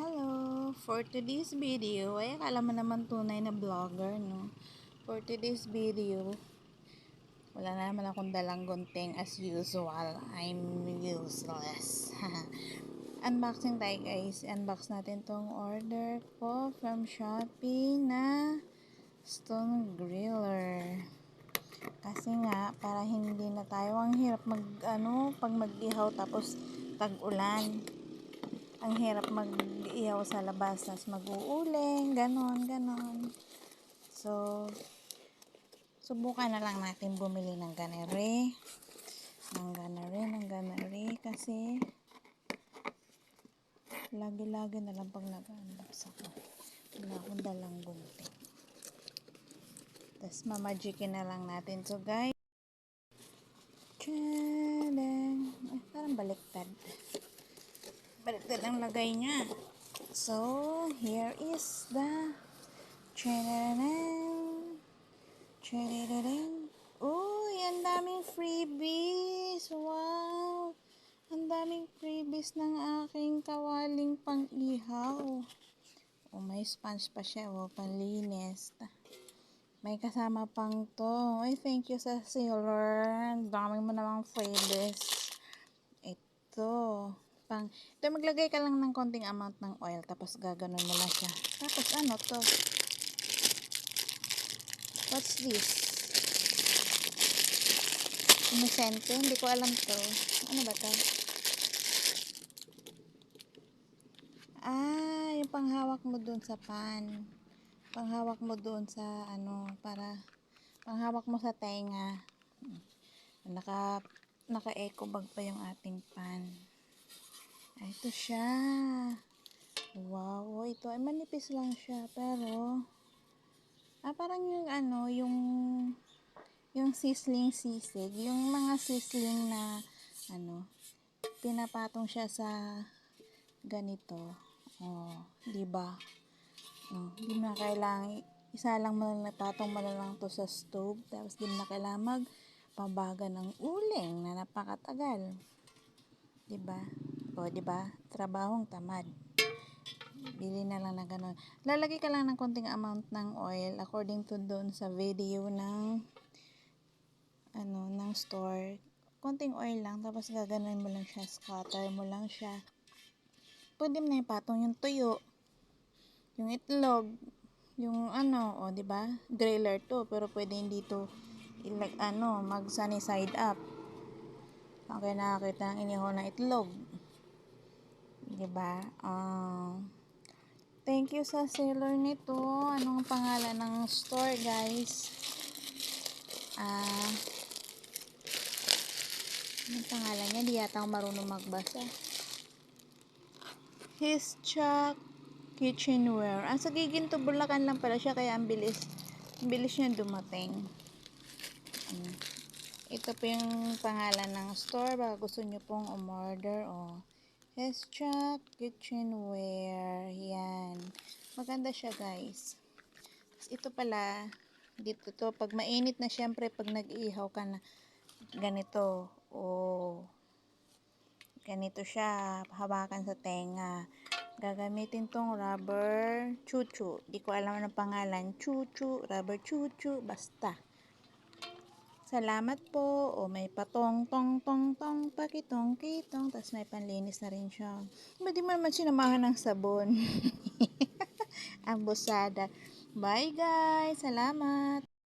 Hello! For today's video, ay akala mo naman tunay na vlogger, no? For today's video, wala na naman akong dalang gunting as usual. I'm useless. Unboxing tayo guys. Unbox natin tong order ko from Shopee na stone griller. Kasi nga, para hindi na tayo ang hirap mag, ano, pag mag-ihaw tapos tag-ulan ang hirap mag-ihaw sa labas tas mag-uuling, ganon, ganon. So, subukan na lang natin bumili ng ganere. Ng ganere, ng ganere kasi lagi-lagi na lang pag nag-unbox ako. Wala akong dalang gunting. Tapos mamagikin na lang natin. So guys, Tadang. Ay, parang baliktad baliktad ang lagay niya. So, here is the Chananan. Chananan. Uy, ang daming freebies. Wow. Ang daming freebies ng aking kawaling pang-ihaw. Oh, may sponge pa siya. Oh, panlinis. May kasama pang to. Ay, thank you sa sealer. Ang dami mo namang freebies. Ito pang, ito maglagay ka lang ng konting amount ng oil, tapos gaganon mo lang siya. Tapos ano to? What's this? Inosente? Hindi ko alam to. Ano ba to? Ah, yung panghawak mo dun sa pan. Panghawak mo dun sa ano, para panghawak mo sa tenga. Naka naka-eco bag pa yung ating pan. Ito siya. Wow, oh, ito ay manipis lang siya pero ah parang yung ano, yung yung sisling sisig, yung mga sisling na ano, pinapatong siya sa ganito. Oh, 'di ba? Oh, hindi na kailangan isa lang mo lang napatong mo na lang to sa stove tapos di na kailangan magpabaga ng uling na napakatagal. 'Di ba? O, di ba? Trabahong tamad. Bili na lang na ganun. Lalagay ka lang ng konting amount ng oil according to doon sa video ng ano, ng store. Konting oil lang, tapos gaganon mo lang siya, scatter mo lang siya. Pwede mo na ipatong yung tuyo, yung itlog, yung ano, o, di ba? Griller to, pero pwede hindi to ilag, ano, mag sunny side up. Okay, nakakita ng inihaw na itlog. 'Di ba? Uh, thank you sa seller nito. Anong pangalan ng store, guys? Ah, uh, anong pangalan niya? Di yata marunong magbasa. His Chuck Kitchenware. Ang sa Giginto, Bulacan lang pala siya, kaya ang bilis. Ang bilis niya dumating. Um, ito po yung pangalan ng store. Baka gusto nyo pong umorder o oh. Hestra Kitchenware. Yan. Maganda siya, guys. ito pala, dito to, pag mainit na, syempre, pag nag-ihaw ka na, ganito, o, oh, ganito siya, hawakan sa tenga. Gagamitin tong rubber chuchu. Di ko alam ang pangalan. Chuchu, rubber chuchu, basta. Salamat po. O may patong tong tong tong pakitong kitong. Tapos may panlinis na rin siya. Ba't di mo naman sinamahan ng sabon? Ang busada. Bye guys. Salamat.